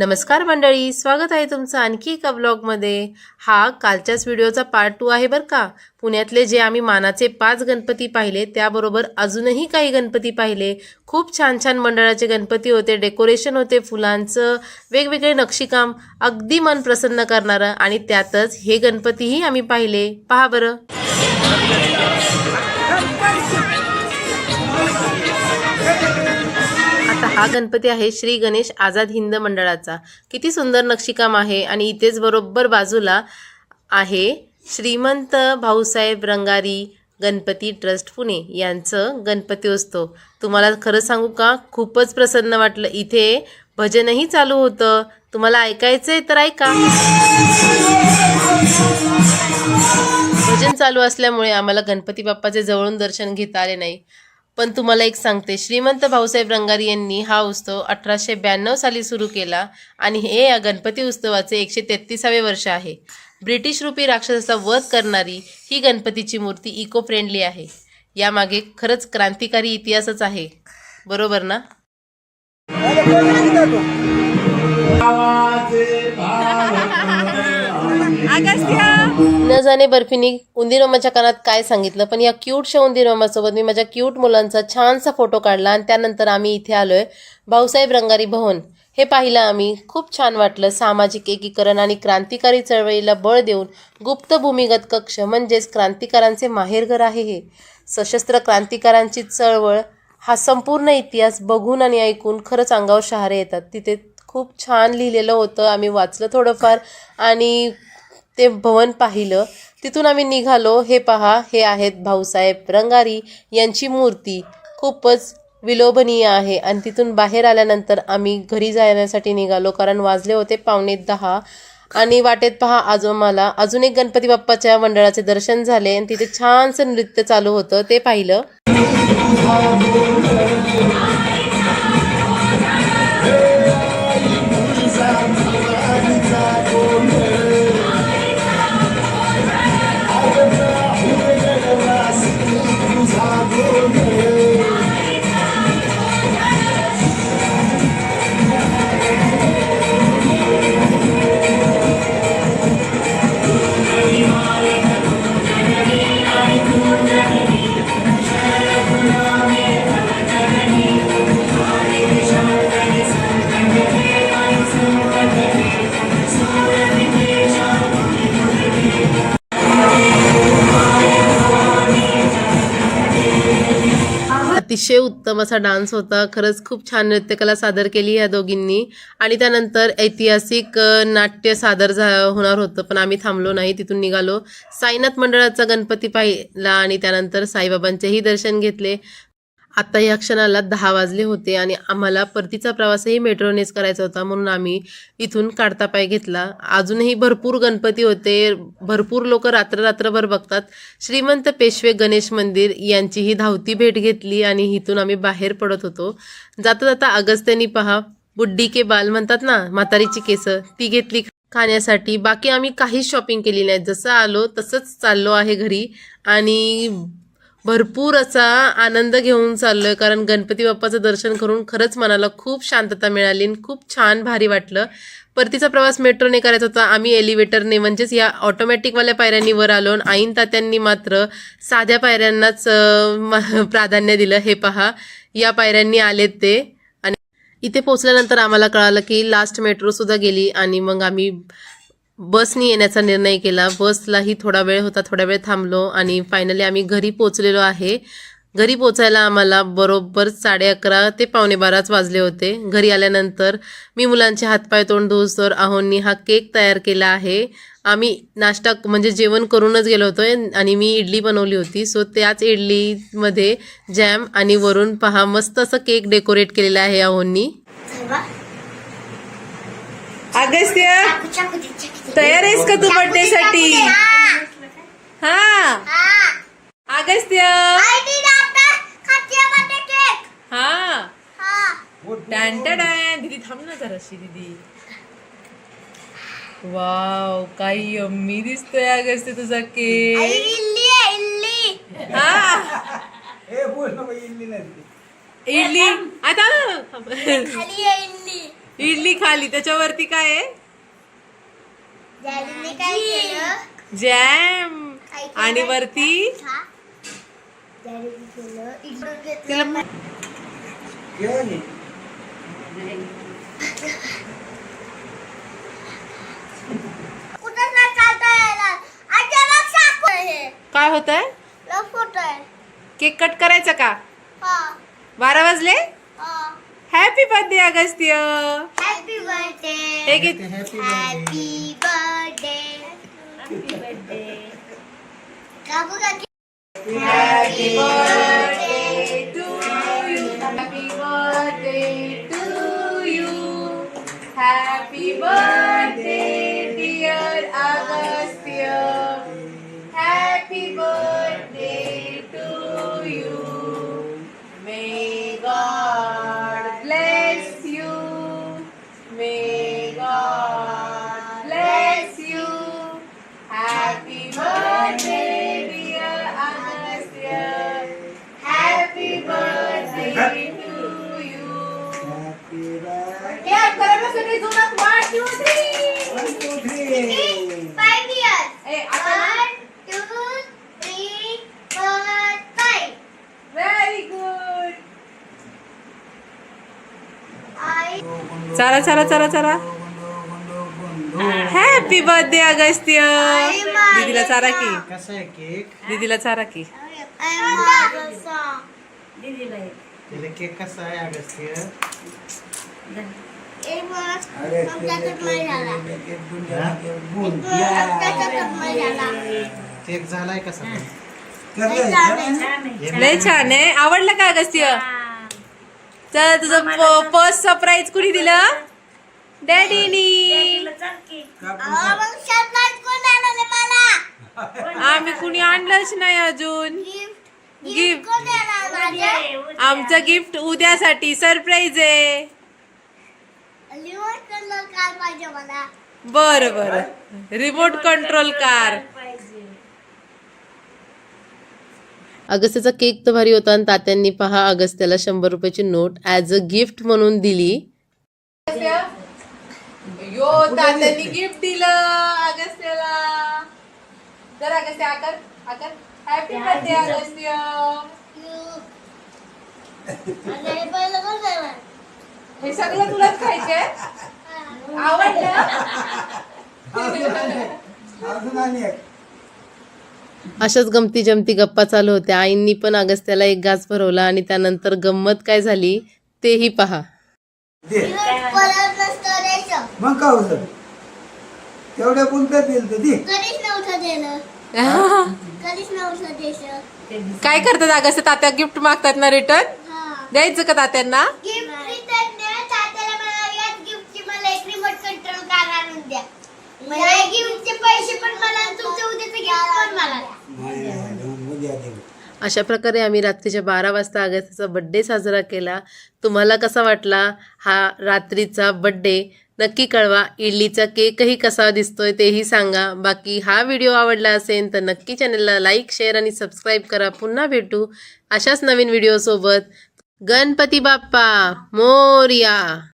नमस्कार मंडळी स्वागत आहे तुमचं आणखी एका ब्लॉगमध्ये हा कालच्याच व्हिडिओचा पार्ट टू आहे बरं का. पुण्यातले जे आम्ही मानाचे पाच गणपती पाहिले त्याबरोबर अजूनही काही गणपती पाहिले. खूप छान छान मंडळाचे गणपती होते डेकोरेशन होते फुलांचं वेगवेगळे नक्षीकाम अगदी मन प्रसन्न करणारं. आणि त्यातच हे गणपतीही आम्ही पाहिले. पहा बरं. आता हा गणपती आहे श्री गणेश आझाद हिंद मंडळाचा. किती सुंदर नक्षीकाम आहे आणि इथेच बरोबर बाजूला आहे श्रीमंत भाऊसाहेब रंगारी गणपती ट्रस्ट पुणे यांचं गणपती असतो तुम्हाला खरं सांगू का? खूपच प्रसन्न वाटलं. इथे भजनही चालू होतं. तुम्हाला ऐकायचं आहे तर ऐका. भजन चालू असल्यामुळे आम्हाला गणपती बाप्पाचे जवळून दर्शन घेता आले नाही. पण तुम्हाला एक सांगते श्रीमंत भाऊसाहेब रंगारी यांनी हा उत्सव अठराशे ब्याण्णव साली सुरू केला आणि हे या गणपती उत्सवाचे एकशे तेहतीसावे वर्ष आहे. ब्रिटिश रूपी राक्षसाचा वध करणारी ही गणपतीची मूर्ती इको फ्रेंडली आहे. यामागे खरंच क्रांतिकारी इतिहासच आहे. बरोबर ना? न जाणे बर्फीनी उंदीर मामाच्या कानात काय सांगितलं पण या क्यूटशा उंदीर मामासोबत मी माझ्या क्यूट मुलांचा छानसा फोटो काढला आणि त्यानंतर आम्ही इथे आलोय भाऊसाहेब रंगारी भवन. हे पाहिलं आम्ही. खूप छान वाटलं. सामाजिक एकीकरण आणि क्रांतिकारी चळवळीला बळ देऊन गुप्त भूमिगत कक्ष म्हणजेच क्रांतिकारांचे माहेरघर आहे हे. सशस्त्र क्रांतिकारांची चळवळ हा संपूर्ण इतिहास बघून आणि ऐकून खरंच अंगावर शहारे येतात. तिथे खूप छान लिहिलेलं होतं. आम्ही वाचलं थोडंफार आणि ते भवन पाहिलं. तिथून आम्ही निघालो. हे पहा हे आहेत भाऊसाहेब रंगारी यांची मूर्ती. खूपच विलोभनीय आहे. आणि तिथून बाहेर आल्यानंतर आम्ही घरी जाण्यासाठी निघालो कारण वाजले होते पावणे दहा. आणि वाटेत पहा आज मला अजून एक गणपती बाप्पाच्या मंडळाचे दर्शन झाले. आणि तिथे छानसं नृत्य चालू होतं ते पाहिलं. अतिशय उत्तम असा डान्स होता. खरंच खूप छान नृत्यकला सादर केली या दोघींनी. आणि त्यानंतर ऐतिहासिक नाट्य सादर झा होणार होतं. पण आम्ही थांबलो नाही तिथून निघालो. साईनाथ मंडळाचा गणपती पाहिला आणि त्यानंतर साईबाबांचेही दर्शन घेतले. आत्ता या क्षणाला दहा वाजले होते आणि आम्हाला परतीचा प्रवासही मेट्रोनेच करायचा होता म्हणून आम्ही इथून काढता पाय घेतला. अजूनही भरपूर गणपती होते. भरपूर लोक रात्र रात्रभर बघतात. श्रीमंत पेशवे गणेश मंदिर यांचीही धावती भेट घेतली आणि इथून आम्ही बाहेर पडत होतो. जाता जाता अगस्त्यानी पहा बुड्डी के बाल म्हणतात ना म्हातारीची केसं ती घेतली खाण्यासाठी. बाकी आम्ही काहीच शॉपिंग केली नाही. जसं आलो तसंच चाललो आहे घरी. आणि भरपूर असा आनंद घेऊन चाललोय कारण गणपती बाप्पाचं दर्शन करून खरंच मनाला खूप शांतता मिळाली आणि खूप छान भारी वाटलं. परतीचा प्रवास मेट्रोने करायचा होता. आम्ही एलिव्हेटरने म्हणजेच या ऑटोमॅटिकवाल्या पायऱ्यांनी वर आलो आणि आईन तात्यांनी मात्र साध्या पायऱ्यांनाच प्राधान्य दिलं. हे पहा या पायऱ्यांनी आलेत ते. आणि इथे पोचल्यानंतर आम्हाला कळालं की लास्ट मेट्रोसुद्धा गेली आणि मग आम्ही बसनी येण्याचा निर्णय केला. बसलाही थोडा वेळ होता थोडा वेळ थांबलो आणि फायनली आम्ही घरी पोचलेलो आहे. घरी पोचायला आम्हाला बरोबर साडे अकरा ते पावणे बाराच वाजले होते. घरी आल्यानंतर मी मुलांचे हातपाय तोंड धुसतर आहोंनी हा केक तयार केला आहे. आम्ही नाश्ता म्हणजे जेवण करूनच गेलो होतो आणि मी इडली बनवली होती. सो त्याच इडलीमध्ये जॅम आणि वरून पहा मस्त असं केक डेकोरेट केलेलं आहे आहोंनी. अगस्त्य तयार आहेस का तू बर्थडे साठी हा. अगस्त्य. हा. टॅन दीदी थांब ना जराशी दीदी. वाव काही यम्मी दिसतोय अगस्त्य तुझा केक. हा. इडली आता इडली खाली त्याच्यावरती काय आहे? जॅम. आणि वरती? काय होत केक कट करायचा का? हा. बारा वाजले? हा happy birthday Agastya happy birthday हे घे हॅपी बर्थडे हॅपी बर्थडे चला चला चला चला. Happy birthday Agastya. दीदीला चारा की. कसा आहे केक? दीदीला चारा की. तिला केक कसा आहे अगस्त्य? केक झालाय कसा? लय छान आहे. आवडलं का अगस्त्य? चल तुझं फर्स्ट सरप्राईज कुणी दिलं? डॅडीनी आम्ही कुणी आणलंच नाही अजून. गिफ्ट आमचं गिफ्ट उद्यासाठी सरप्राईज आहे. बरं बरं. रिमोट कंट्रोल कार अगस्त्याचा केक तर भारी होता आणि तात्यांनी पहा अगस्त्याला शंभर रुपयाची नोट ऍज अ गिफ्ट म्हणून दिली. यो तात्यांनी गिफ्ट दिलं अगस्त्याला. जर अगस्त्य आकर आकर. Happy birthday Agastya. हे सगळं तुलाच खायचंय आवडलं? अशाच गमती जमती गप्पा चालू होत्या. आईंनी पण अगस्त्याला एक गाज भरवला आणि त्यानंतर गंमत काय झाली तेही पहा. मग होतं? तेवढ्या कोणत्या दिल तर दे काय करतात अगस्त्य? तात्या गिफ्ट मागतात ना रिटर्न? हा. द्यायचं का तात्यांना गिफ्ट रिटर्न द्या तात्याला मला याच गिफ्टची मला एक रिमोट कंट्रोल कार आणून द्या या गिफ्टचे पैसे पण मला आणि तुमच्या उद्याचं गिफ्ट पण मला द्या. नाही, नाही, नाही, उद्या दे. अशा प्रकारे आम्ही रात्रीच्या बारा वाजता अगस्त्याचा बड्डे साजरा केला. तुम्हाला कसा वाटला हा रात्रीचा बड्डे नक्की कळवा. इडलीचा केकही कसा दिसतोय तेही सांगा. बाकी हा व्हिडिओ आवडला असेल तर नक्की चॅनलला लाईक शेअर आणि सबस्क्राईब करा. पुन्हा भेटू अशाच नवीन व्हिडिओसोबत गणपती बाप्पा मोर्या!